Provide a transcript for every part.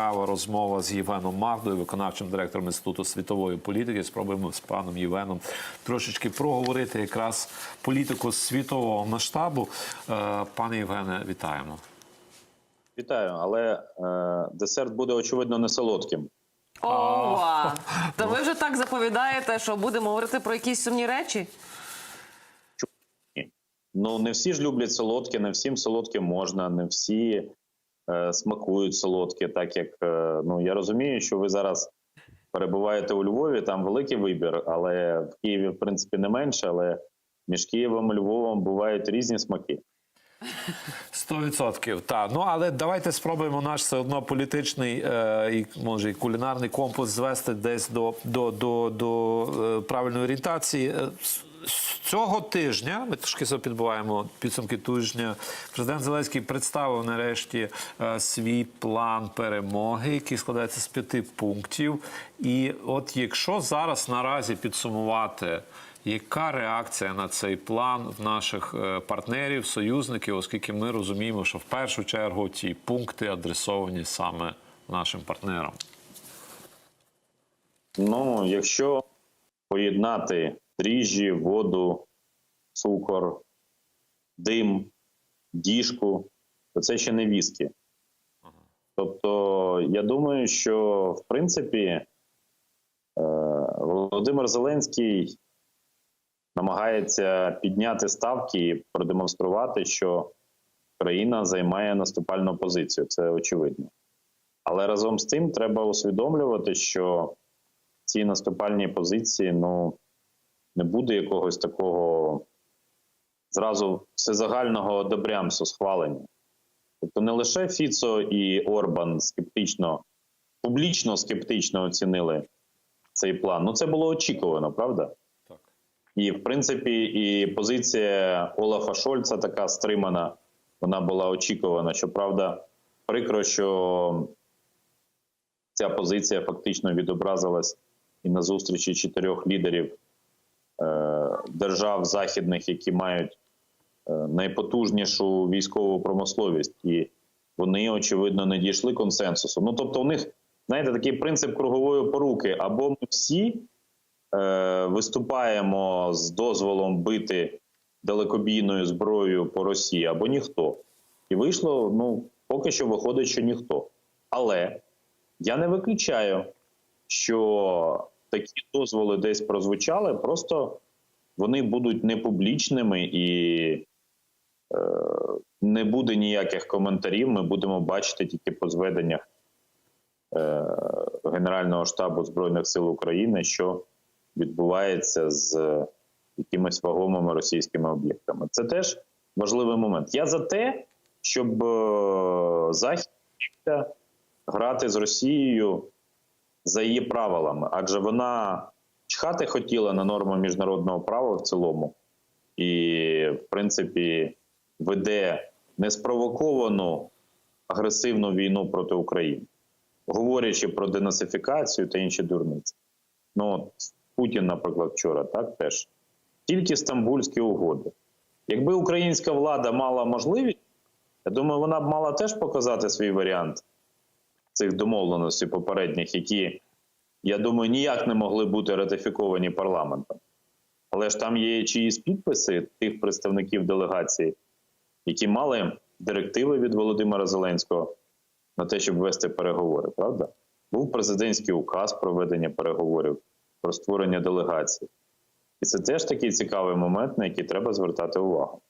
цікава розмова з Євеном Магдою, виконавчим директором інституту світової політики. Спробуємо з паном Євеном трошечки проговорити якраз політику світового масштабу. Е, Пане Євгене, вітаємо. Вітаю, але е, десерт буде очевидно не солодким. Ова! То ви вже так заповідаєте, що будемо говорити про якісь сумні речі? Ну не всі ж люблять солодке, не всім солодке можна, не всі смакують солодке. Так як е, ну я розумію, що ви зараз перебуваєте у Львові, там великий вибір, але в Києві, в принципі, не менше. Але між Києвом і Львовом бувають різні смаки. Сто відсотків, так. Ну але давайте спробуємо наш все одно політичний е, і може і кулінарний компас звести десь до, до, до, до е, правильної орієнтації. З- Цього тижня ми трошки підбуваємо підсумки тижня. Президент Зеленський представив нарешті е, свій план перемоги, який складається з п'яти пунктів. І от якщо зараз наразі підсумувати. Яка реакція на цей план в наших е, партнерів, союзників, оскільки ми розуміємо, що в першу чергу ці пункти адресовані саме нашим партнерам? Ну, якщо поєднати дріжджі, воду, цукор, дим, діжку, то це ще не віскі. Тобто, я думаю, що в принципі е, Володимир Зеленський намагається підняти ставки і продемонструвати, що країна займає наступальну позицію. Це очевидно. Але разом з тим треба усвідомлювати, що ці наступальні позиції ну не буде якогось такого зразу всезагального одобрямсу схвалення. Тобто не лише Фіцо і Орбан скептично, публічно скептично оцінили цей план. Ну це було очікувано, правда? Так. І в принципі, і позиція Олафа Шольца така стримана, вона була очікувана. Щоправда, прикро, що ця позиція фактично відобразилась і на зустрічі чотирьох лідерів держав західних, які мають е, найпотужнішу військову промисловість, і вони очевидно не дійшли консенсусу. Ну тобто, у них знаєте такий принцип кругової поруки: або ми всі е, виступаємо з дозволом бити далекобійною зброєю по Росії, або ніхто. І вийшло, ну поки що виходить, що ніхто. Але я не виключаю, що такі дозволи десь прозвучали, просто вони будуть непублічними і е, не буде ніяких коментарів. Ми будемо бачити тільки по зведеннях е, Генерального штабу Збройних сил України, що відбувається з якимись вагомими російськими об'єктами. Це теж важливий момент. Я за те, щоб е, Захід грати з Росією за її правилами, адже вона чхати хотіла на норму міжнародного права в цілому, і, в принципі, веде неспровоковану агресивну війну проти України, говорячи про денацифікацію та інші дурниці. Ну, Путін, наприклад, вчора так теж тільки стамбульські угоди. Якби українська влада мала можливість, я думаю, вона б мала теж показати свій варіант цих домовленостей попередніх, які, я думаю, ніяк не могли бути ратифіковані парламентом. Але ж там є чиїсь підписи тих представників делегації, які мали директиви від Володимира Зеленського на те, щоб вести переговори. Правда? Був президентський указ про ведення переговорів, про створення делегації. І це теж такий цікавий момент, на який треба звертати увагу.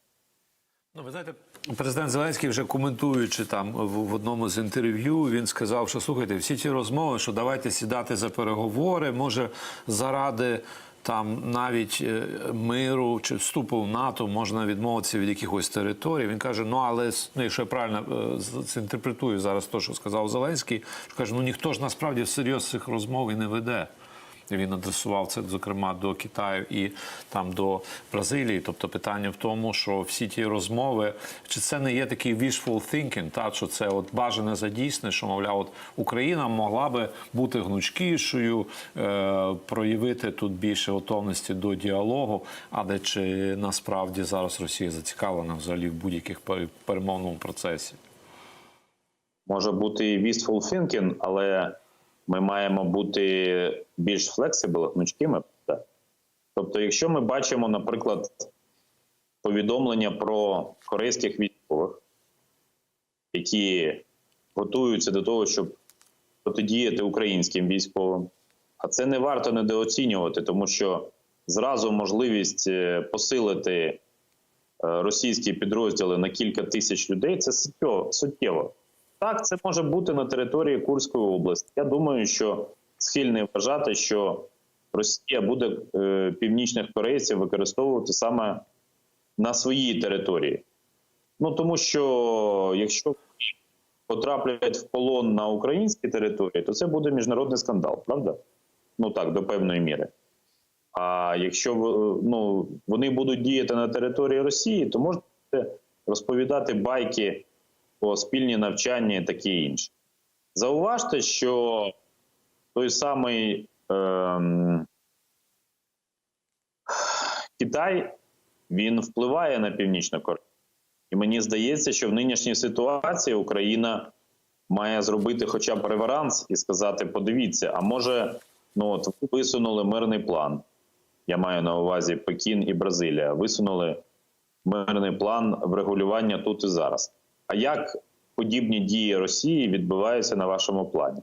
Ну, ви знаєте, президент Зеленський вже коментуючи там в, одному з інтерв'ю, він сказав, що слухайте, всі ці розмови, що давайте сідати за переговори, може заради там навіть е, миру чи вступу в НАТО можна відмовитися від якихось територій. Він каже: ну але ну, якщо я правильно е, інтерпретую зараз те, що сказав Зеленський, каже, ну ніхто ж насправді всерйоз цих розмов і не веде. Він адресував це, зокрема, до Китаю і там до Бразилії. Тобто питання в тому, що всі ті розмови, чи це не є такий wishful thinking, та що це от бажане за дійсне, що мовляв, от Україна могла би бути гнучкішою, е, проявити тут більше готовності до діалогу. Але чи насправді зараз Росія зацікавлена взагалі в будь-яких пере- перемовному процесі? може бути і wistful thinking, але ми маємо бути більш flexible, гнучкими. Тобто, якщо ми бачимо, наприклад, повідомлення про корейських військових, які готуються до того, щоб протидіяти українським військовим, а це не варто недооцінювати, тому що зразу можливість е, посилити е, російські підрозділи на кілька тисяч людей це суттєво. Так, це може бути на території Курської області. Я думаю, що схильний вважати, що Росія буде е, північних корейців використовувати саме на своїй території. Ну тому що якщо потраплять в полон на українській території, то це буде міжнародний скандал, правда? Ну так, до певної міри. А якщо ну, вони будуть діяти на території Росії, то можна розповідати байки про спільні навчання і таке інше. Зауважте, що той самий ем, Китай він впливає на північну Корею. І мені здається, що в нинішній ситуації Україна має зробити хоча б реверанс і сказати: подивіться, а може, ну от ви висунули мирний план. Я маю на увазі Пекін і Бразилія. Висунули мирний план врегулювання тут і зараз. А як подібні дії Росії відбуваються на вашому плані?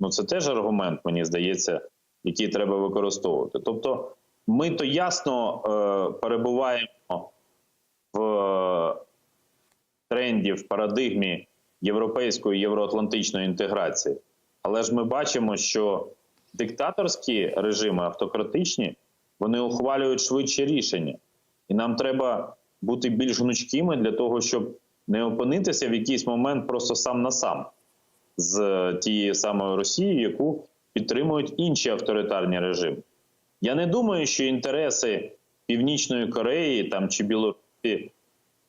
Ну це теж аргумент, мені здається, який треба використовувати. Тобто, ми то ясно е, перебуваємо в е, тренді, в парадигмі європейської євроатлантичної інтеграції, але ж ми бачимо, що диктаторські режими автократичні вони ухвалюють швидше рішення, і нам треба бути більш гнучкими для того, щоб не опинитися в якийсь момент просто сам на сам з е, тією самою Росією, яку підтримують інші авторитарні режими. Я не думаю, що інтереси Північної Кореї там чи Білорусі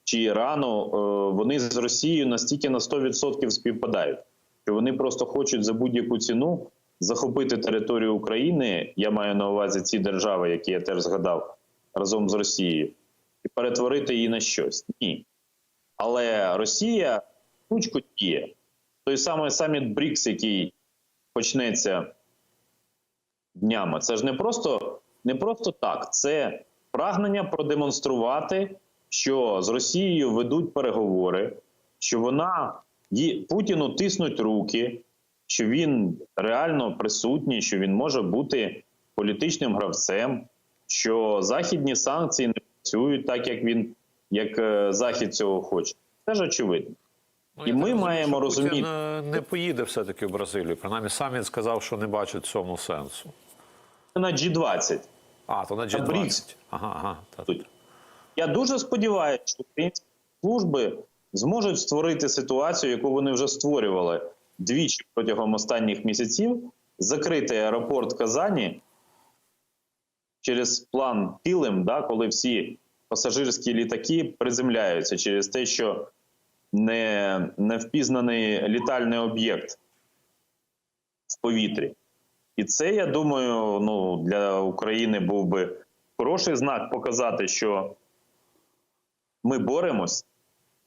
чи Ірану е, вони з Росією настільки на 100% співпадають, що вони просто хочуть за будь-яку ціну захопити територію України. Я маю на увазі ці держави, які я теж згадав разом з Росією, і перетворити її на щось. Ні. Але Росія кучку діє. Той самий саміт БРІКС, який почнеться днями, це ж не просто, не просто так, це прагнення продемонструвати, що з Росією ведуть переговори, що вона Путіну тиснуть руки, що він реально присутній, що він може бути політичним гравцем, що західні санкції не працюють так, як він як е, захід цього хоче. Це ж очевидно. Ну, І ми розумію, маємо розуміти- Путін е, не поїде все-таки в Бразилію. Принаймні сам він сказав, що не бачить цьому сенсу. На G20 А, то на G20. БРІКС. Ага, ага. Я дуже сподіваюся, що українські служби зможуть створити ситуацію, яку вони вже створювали двічі протягом останніх місяців, закрити аеропорт Казані через план Килим, да, коли всі пасажирські літаки приземляються через те, що не, не впізнаний літальний об'єкт в повітрі. І це, я думаю, ну, для України був би хороший знак показати, що ми боремось,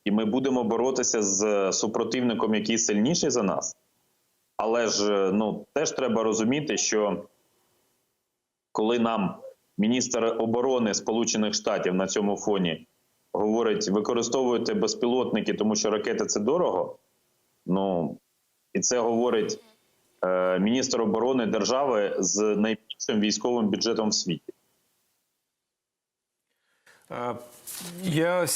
і ми будемо боротися з супротивником, який сильніший за нас. Але ж ну, теж треба розуміти, що коли нам міністр оборони Сполучених Штатів на цьому фоні говорить, використовуйте безпілотники, тому що ракети це дорого. Ну і це говорить е, міністр оборони держави з найбільшим військовим бюджетом в світі. Е, Я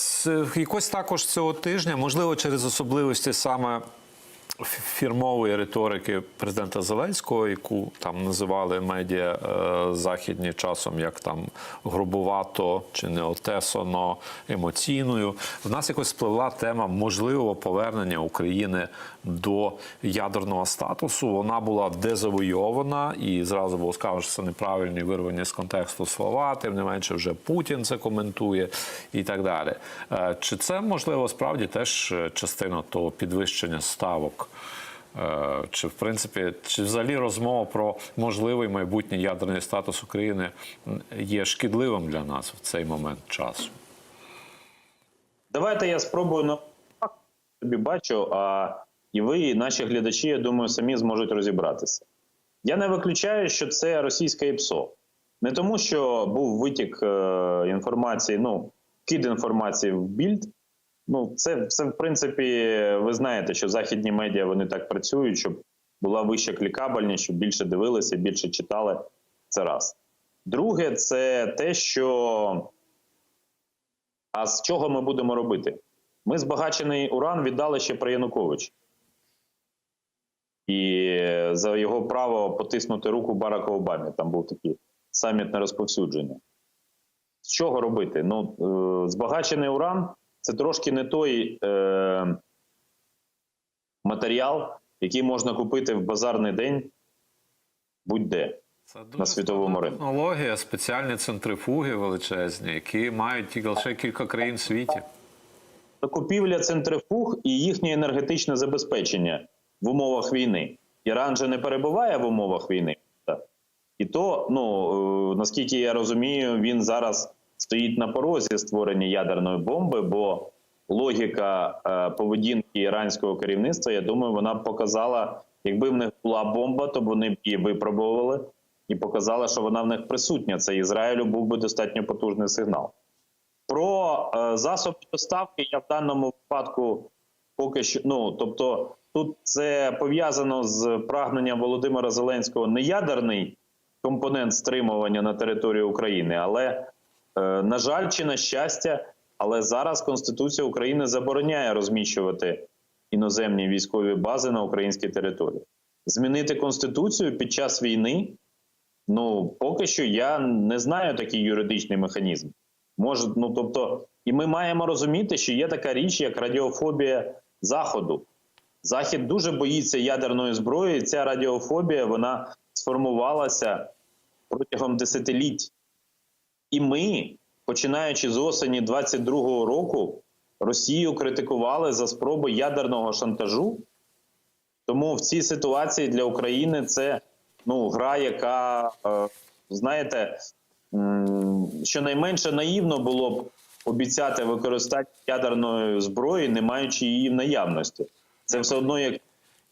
якось також цього тижня, можливо, через особливості саме фірмової риторики президента Зеленського, яку там називали медіа е, західні часом як там грубувато чи неотесано емоційною. В нас якось спливла тема можливого повернення України до ядерного статусу. Вона була дезавойована і зразу було сказано, що це неправильні вирвані з контексту слова. Тим не менше, вже Путін це коментує і так далі. Е, Чи це можливо справді теж частина того підвищення ставок? Е, Чи в принципі, чи взагалі розмова про можливий майбутній ядерний статус України є шкідливим для нас в цей момент часу? Давайте я спробую на собі бачу, а і ви, і наші глядачі, я думаю, самі зможуть розібратися. Я не виключаю, що це російське ІПСО. Не тому, що був витік е, інформації, ну, кид інформації в більд. Ну, це, це, в принципі, ви знаєте, що західні медіа вони так працюють, щоб була вища клікабельність, щоб більше дивилися, більше читали. Це раз. Друге, це те, що. А з чого ми будемо робити? Ми збагачений уран віддали ще при Януковичі. І за його право потиснути руку Барака Обамі. Там був такий саміт на розповсюдження. З чого робити? Ну, е, збагачений уран це трошки не той е, матеріал, який можна купити в базарний день будь-де. Це дуже На світовому ринку. технологія, спеціальні центрифуги величезні, які мають тільки лише кілька країн в світі. Закупівля центрифуг і їхнє енергетичне забезпечення в умовах війни. Іран же не перебуває в умовах війни. І то, ну е, наскільки я розумію, він зараз стоїть на порозі створення ядерної бомби, бо логіка е, поведінки іранського керівництва, я думаю, вона показала, якби в них була бомба, то вони б її випробували і показала, що вона в них присутня. Це Ізраїлю був би достатньо потужний сигнал. Про е, засоби доставки я в даному випадку поки що. Ну тобто, тут це пов'язано з прагненням Володимира Зеленського не ядерний компонент стримування на території України, але на жаль, чи на щастя, але зараз Конституція України забороняє розміщувати іноземні військові бази на українській території. Змінити конституцію під час війни. Ну поки що я не знаю такий юридичний механізм. Може, ну тобто, і ми маємо розуміти, що є така річ, як радіофобія Заходу. Захід дуже боїться ядерної зброї. і Ця радіофобія вона сформувалася протягом десятиліть. І ми, починаючи з осені 22-го року, Росію критикували за спроби ядерного шантажу. Тому в цій ситуації для України це ну, гра, яка, е, знаєте, м, щонайменше наївно було б обіцяти використання ядерної зброї, не маючи її в наявності. Це все одно як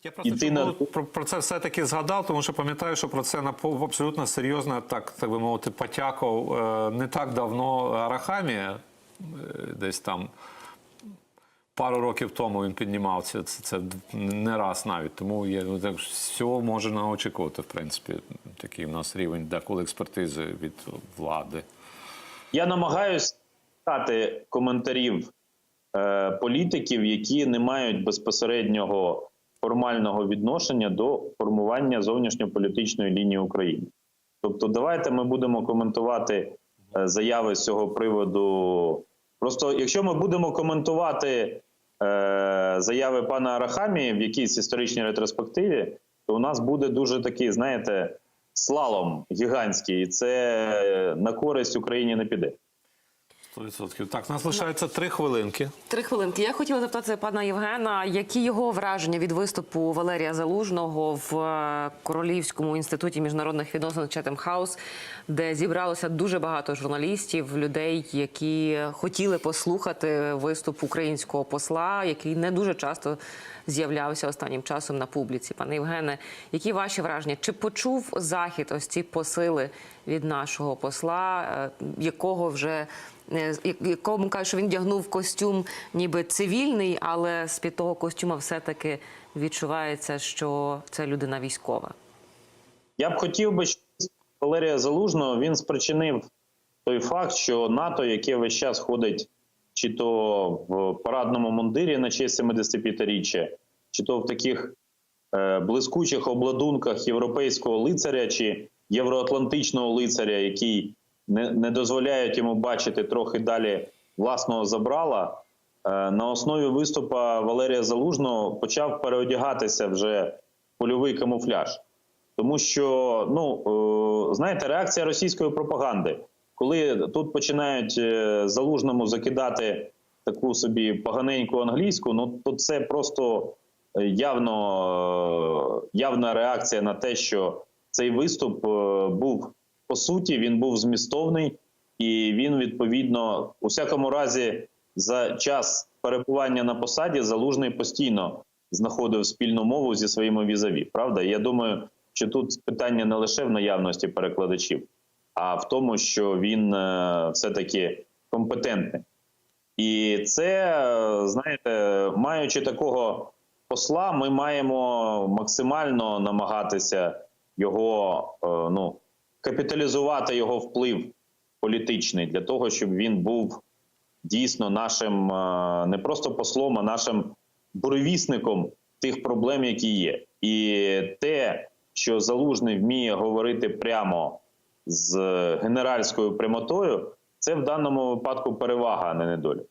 Я просто чому на- про, про це все-таки згадав, тому що пам'ятаю, що про це напо- абсолютно серйозно, так, так би мовити, потякав е, не так давно Арахамі, е, десь там пару років тому він піднімав це, це, це не раз навіть. Тому є, ну, так, всього можна очікувати, в принципі, такий в нас рівень деколи експертизи від влади. Я намагаюся читати коментарів е, політиків, які не мають безпосереднього формального відношення до формування зовнішньополітичної лінії України. Тобто, давайте ми будемо коментувати е, заяви з цього приводу. Просто якщо ми будемо коментувати е, заяви пана Арахамії в якійсь історичній ретроспективі, то у нас буде дуже такий, знаєте, слалом гігантський, і це на користь Україні не піде. 100%. Так, у нас лишається три хвилинки. Три хвилинки. Я хотіла запитати пана Євгена, які його враження від виступу Валерія Залужного в е, Королівському інституті міжнародних відносин Четем Хаус, де зібралося дуже багато журналістів, людей, які хотіли послухати виступ українського посла, який не дуже часто з'являвся останнім часом на публіці. Пане Євгене, які ваші враження? Чи почув захід ось ці посили від нашого посла, е, якого вже якому кажуть, що він вдягнув костюм ніби цивільний, але з під того костюма все-таки відчувається, що це людина військова. Я б хотів би, щоб Валерія Залужного він спричинив той факт, що НАТО, яке весь час ходить чи то в парадному мундирі на честь 75-річчя, чи то в таких е, блискучих обладунках європейського лицаря чи євроатлантичного лицаря, який не, не дозволяють йому бачити трохи далі власного забрала. Е, на основі виступа Валерія Залужного почав переодягатися вже польовий камуфляж. Тому що, ну е, знаєте, реакція російської пропаганди, коли тут починають е, залужному закидати таку собі поганеньку англійську, ну то це просто явно явна реакція на те, що цей виступ був по суті, він був змістовний, і він відповідно у всякому разі за час перебування на посаді залужний постійно знаходив спільну мову зі своїми візаві. Правда, я думаю, що тут питання не лише в наявності перекладачів, а в тому, що він е, все-таки компетентний. І це, знаєте, маючи такого посла, ми маємо максимально намагатися його е, ну, капіталізувати його вплив політичний для того, щоб він був дійсно нашим е, не просто послом, а нашим буревісником тих проблем, які є. І те, що залужний вміє говорити прямо з генеральською прямотою, це в даному випадку перевага, а не недолік.